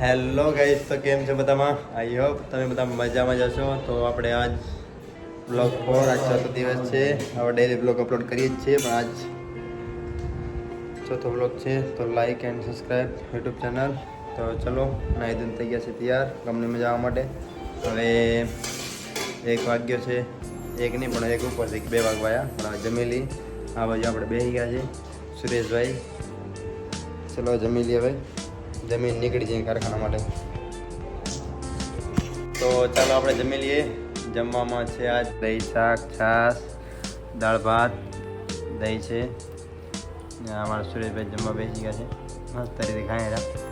Hello guys તો કેમ છે બધામાં? આઈ હોપ તમે બધા મજામાં જશો તો આપણે આજ બ્લોગ ફોર આજ ચોથો દિવસ છે. હવે ડેલી બ્લોગ અપલોડ કરીએ જ છીએ, પણ આજ ચોથો બ્લોગ છે. તો like and subscribe YouTube channel તો ચલો નાઈ ધોઈને થઈ ગયા છે, તૈયાર. મજા જવા માટે. હવે એક વાગ્યો છે. એક નહીં, પણ એક ઉપર એક બે વાગવાયા પણ જમી લઈ આ બાજુ આપણે બેસી ગયા છે, સુરેશભાઈ. ચલો જમી લઈએ હવે. જમીન નીકળી જાય કારખાના માટે. તો ચાલો આપણે જમી લઈએ. જમવામાં છે આજ દહીં શાક છાશ દાળ ભાત દહીં છે. અમારા સુરેશભાઈ જમવા બેસી ગયા છે. મસ્ત રીતે ખાઈ રહ્યા.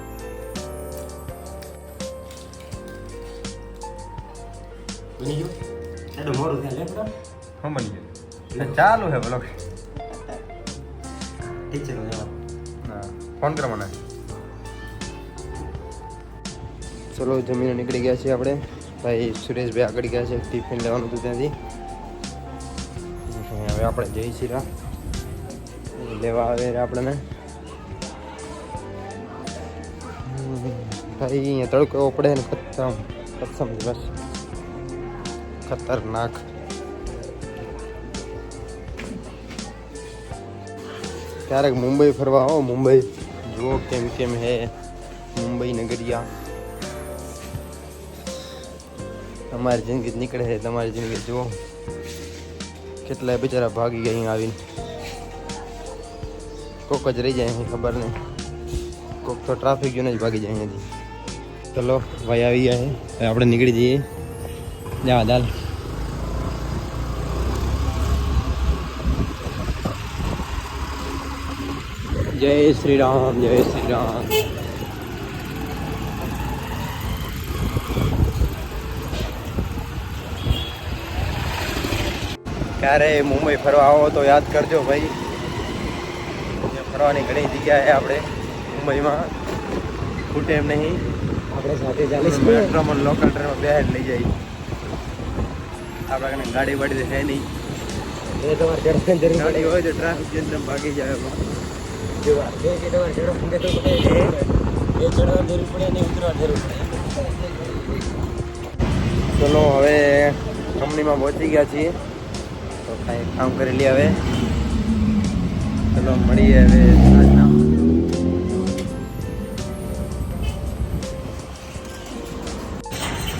ચાલુ હે બોલો ટીચર હા ફોન કરો મને. ચલો, જમીને નીકળી ગયા છીએ આપણે. ભાઈ સુરેશભાઈ આગળ ગયા છે, ટિફિન લેવાનું હતું ત્યાંથી. હવે આપણે જઈ છીએ. લેવા આવે આપણને. ભાઈ, અહીંયા તડકો એવો પડે ને ખતમ ખતમ બસ ખતરનાક. ક્યારેક મુંબઈ ફરવા આવો, મુંબઈ. જુઓ કેમ કેમ હે. મુંબઈ નગરિયા. તમારી જિંદગી નીકળે છે, તમારી જિંદગી જુઓ. કેટલાય બિચારા ભાગી ગયા અહીં આવીને. કોક જ રહી જાય અહીં, ખબર નહીં. કોક તો ટ્રાફિક જોઈને જ ભાગી જાય અહીંયાથી. ચલો, ભાઈ આવી ગયા છે. આપણે નીકળી જઈએ. જા દાલ જય શ્રી રામ, જય શ્રી રામ. ક્યારે મુંબઈ ફરવા આવો તો યાદ કરજો ભાઈ. ફરવાની ઘણી જગ્યા છે આપણે મુંબઈમાં ખૂટે એમ નહીં. આપણે સાથે ચાલીસ મેટ્રોમાં લોકલ ટ્રેનમાં બે લઈ જઈએ આપણા ગાડી વાડી તો છે નહીં. એ તમારે ગાડી હોય તો ટ્રાફિક એકદમ ભાગી જાય એમાં. જો કે તમારે ચડવાની જરૂર પડે એ ચડવાની જરૂર પડે ને ઉતરવાની જરૂર પડે. ચલો હવે કંપનીમાં પહોંચી ગયા છીએ. કામ કરી લઈએ હવે. ચલો, મળીએ હવે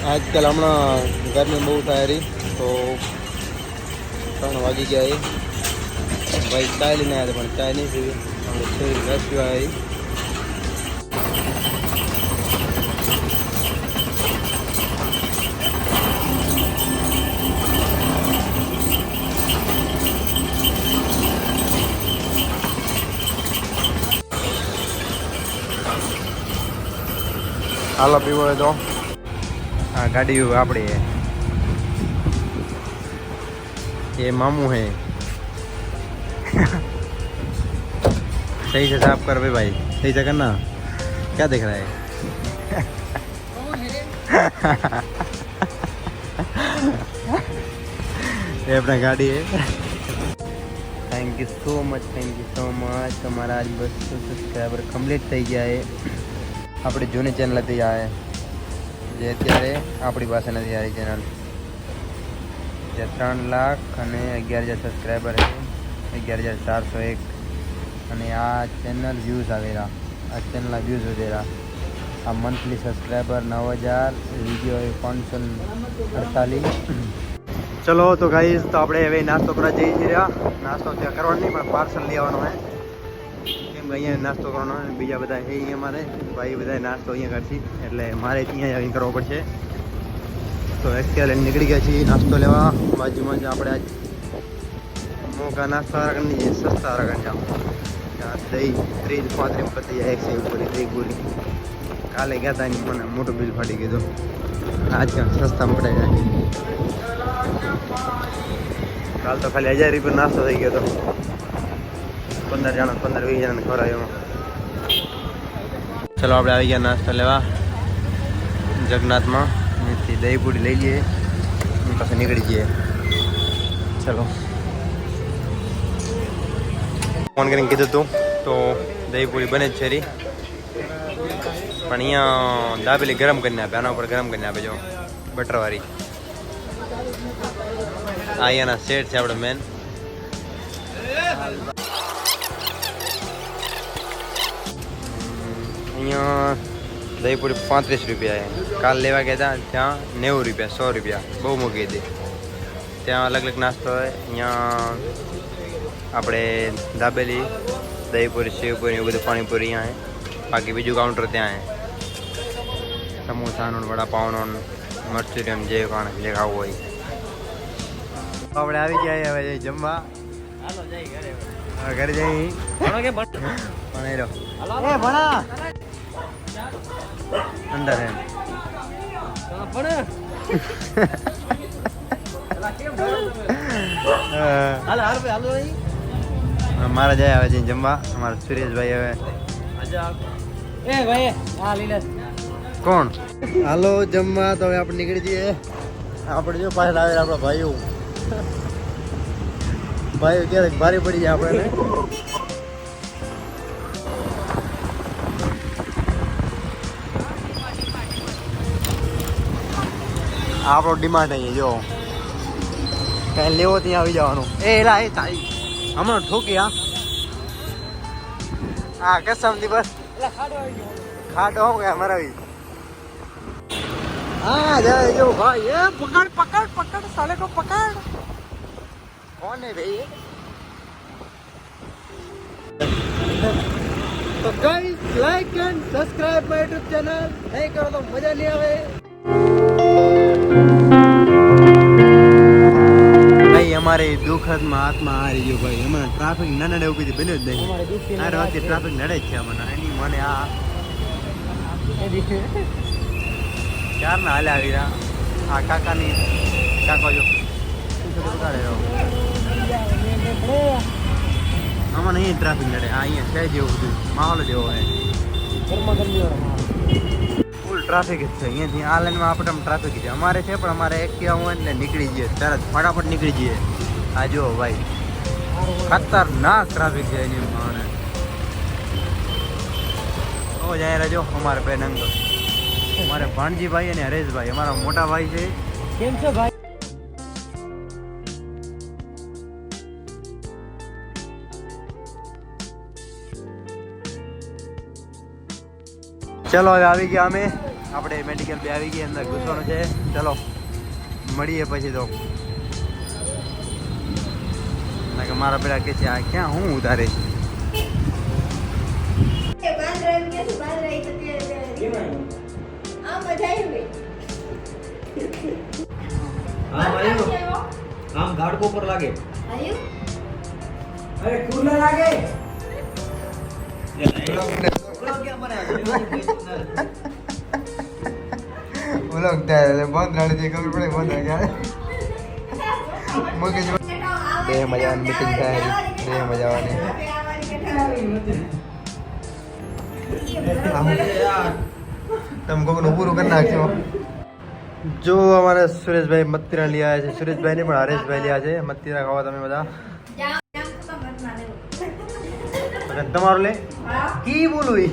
આજકાલ હમણાં ગરમી બહુ થાય રહી તો ત્રણ વાગી ગયા એ. ભાઈ ચાય લઈને આવ્યા પણ ચાય નહીં પીવી. રસ પીવા આવી. હાલો પીવો હોય તો હા ગાડી આપણી है ये मामू है सही से साफ कर भाई भाई सही से करना क्या देख रहा है ये अपना गाड़ी है thank you so much thank you so much તમારા આજ બસો સબસ્ક્રાઈબર કમ્પ્લીટ થઈ ગયા છે આપણી જૂની ચેનલ હતી આ જે અત્યારે આપણી પાસે નથી આવી ચેનલ જે ત્રણ લાખ અને અગિયાર હજાર સબસ્ક્રાઈબર અગિયાર હજાર ચારસો એક. અને આ ચેનલ વ્યૂઝ આવેલા આ ચેનલના વ્યૂઝ વધેલા આ મંથલી સબસ્ક્રાઈબર નવ હજાર વીડિયો એ પાંચસો અડતાલીસ. ચલો તો ગાઈઝ તો આપણે હવે નાસ્તો કરવા જઈ રહ્યા. નાસ્તો ત્યાં કરવાનો પણ પાર્સલ લેવાનો હે અહીંયા નાસ્તો કરવાનો બીજા બધા છે અહીંયા મારે. ભાઈ બધા નાસ્તો અહીંયા કરશે. એટલે મારે અહીંયા આવીને કરવો પડશે. તો અત્યારે નીકળી ગયા છીએ નાસ્તો લેવા. બાજુમાં જ આપણે આજ મોકા નાસ્તા વાળા છે સસ્તા કરી જાઓ દહીં, ત્રીસ, પાંત્રીસ પતી જાય એકસો પૂરી દહીં પૂરી કાલે ગયા હતા મને મોટું બિલ ફાટી ગયું આજ કાંઈ સસ્તામાં પડાઈ નાખી. કાલ તો ખાલી હજાર રૂપિયા નાસ્તો થઈ ગયો હતો. પંદર જણા, પંદર, વીસ જણાને ખવડાવ્યો એમાં ચલો, આપણે આવી ગયા નાસ્તો લેવા. જગન્નાથમાં. અહીંથી દહીં પૂરી લઈ લઈએ. પછી નીકળી જઈએ. ચલો. ફોન કરીને કીધું તું તો દહીં પૂરી બને જ છે પણ અહીંયા દાબેલી ગરમ કરીને આપે, આના ઉપર ગરમ કરીને આપે જો, બટરવાળી. અહીંયાના સેટ છે આપણે મેન અહીંયા દહીપુરી પાંત્રીસ રૂપિયા છે. કાલ લેવા ગયા હતા ત્યાં નેવું રૂપિયા સો રૂપિયા. બહુ મૂકી હતી. ત્યાં અલગ અલગ નાસ્તો હોય. અહીંયા આપણે દાબેલી દહીપુરી શિવપુરી એવું બધું પાણીપુરી અહીંયા બાકી બીજું કાઉન્ટર ત્યાં છે. સમોસાનું વડાપાવનું ને જે કાણ જે ખાવું હોય. આપણે આવી ગયા હવે જમવા. ઘરે. જઈ. ભણો કે ભણ રહ્યો એ ભણા. અંદર એમ. ભણ હાલો હાલો ભાઈ હાલો અહીં મારા જાય આવે છે જમવા. અમારા સુરેશભાઈ હવે. ભાઈ હા કોણ? હાલો જમવા તો હવે આપણે નીકળી જઈએ. આપણે જો પાછળ આવે આપણા ભાઈઓ. ભાઈઓ ક્યારેક ભારે પડી જાય આપણે આપણો ડિમાન્ડ અહીંયા, જો. કાંઈ લેવો ત્યાં આવી જવાનું. એ એલા એ તારી. હમણાં ઠોકી, હા. હા કસમ દિવસ ખાડો હું કે મરાવી હા, જાય જો ભાઈ, એ પકડ પકડ પકડ સાલે કો પકડ. કોને ભાઈ તો guys like and subscribe my YouTube channel નહીં કરો તો મજા નહીં આવે. ભાઈ અમારે દુઃખદમાં આત્મા હારી ગયો ભાઈ. અમારે ટ્રાફિક ના નડે થી બન્યો જ નહીં. આ વખતે ટ્રાફિક નડે જ છે મને એની મને આ ચાર ના હાલે આવી રહ્યા? આ કાકાની કાકો જો. ઉતારે રહ્યો ટ્રાફિક નડે. આ અહીંયા છે જેવું બધું. માહોલ જેવો હોય ગરમા ગરમી ફૂલ ટ્રાફિક જ છે. અહીંયાથી આ લાઈનમાં આપણે ટ્રાફિક છે. અમારે છે પણ અમારે એક કહેવા હોય એટલે નીકળી જઈએ. તરત ફટાફટ નીકળી જઈએ. આ જુઓ ભાઈ ખતરનાક ટ્રાફિક છે એની માણે ઓ જાય રહેજો અમારે બે નંગ અમારે ભાણજીભાઈ અને હરેશભાઈ. અમારા મોટા ભાઈ છે. કેમ છો ભાઈ? ચલો હવે આવી ગયા અમે. આપણે મેડિકલ બે આવી ગયા અંદર ઘૂસવાનું છે. ચલો મળીએ પછી તો. કે મારા પેલા કે છે આ ક્યાં હું ઉતારે છે? એ બાંધ રહી કે શું બાંધ રહી તો તે- તે- આ મજા આવી આમ ગાડકો પર લાગે. અરે કુલર લાગે. બોલો ત્યારે બંધ રાડે જે ખબર પડે બંધ રાડે મગજ બે મજાની મીટિંગ થાય, બે મજાવાની. તમે કોકનું પૂરું કરી નાખશો જો અમારે સુરેશભાઈ મત્તીરા લઈ આવ્યા છે. સુરેશભાઈ ને પણ હરેશભાઈ લઈ આવ્યા છે. મત્તીરા ખાવા તમે બધા. તમારું લે. કી બોલું ઈ?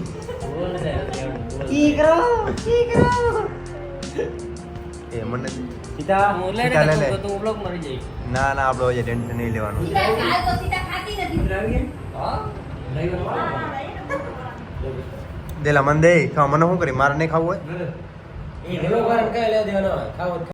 એ મને સીધા હું લે સીધા લે લે. તો તું બ્લોક મારી જઈશ ના ના આપણે હવે ટેન્શન નહીં લેવાનું. હા? ડ્રાઈવર દેલા મન દે. ખાવા મને શું કરી? મારે નહીં ખાવું હોય? એ હેલો વાર કઈ લે દેવાનો ખાવો તો